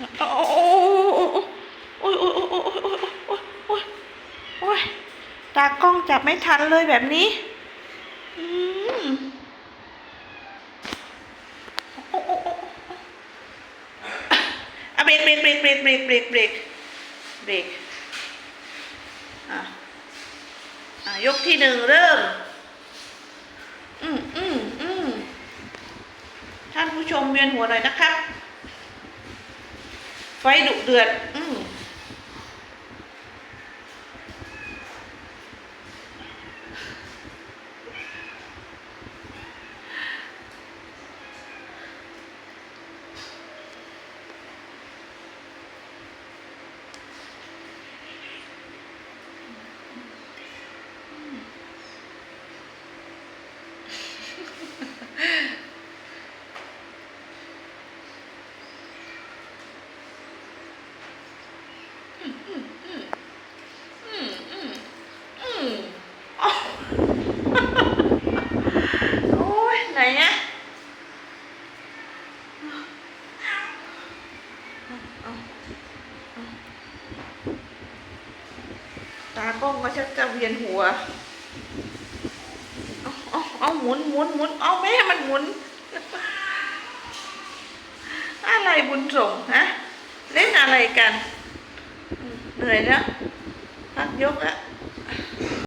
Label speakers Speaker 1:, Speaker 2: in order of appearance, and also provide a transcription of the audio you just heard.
Speaker 1: โอ้โอ้ยโอ้ยโอ้ยโอ้ยโอ้ยโอ้ยโอ้ยโอ้ยตากล้องจับไม่ทันเลยแบบนี้อืมโอ้โอ้โอ้โอ้อะเบรกเบรกเบรกเบรกเบรกเบรกเบรกเบรกอะอะยกที่หนึ่งเริ่ม อืมอืมอืมท่านผู้ชมเวียนหัวหน่อยนะครับ ไฟดุเดือด อืม โอ้ยไหนอะเอาเอาตากล้องก็ชักจะเวียนหัว เอาเอาเอาหมุนหมุนหมุนเอาแม่มันหมุน อะไรบุญส่งฮะ เล่นอะไรกัน người đó. Hết dốt á.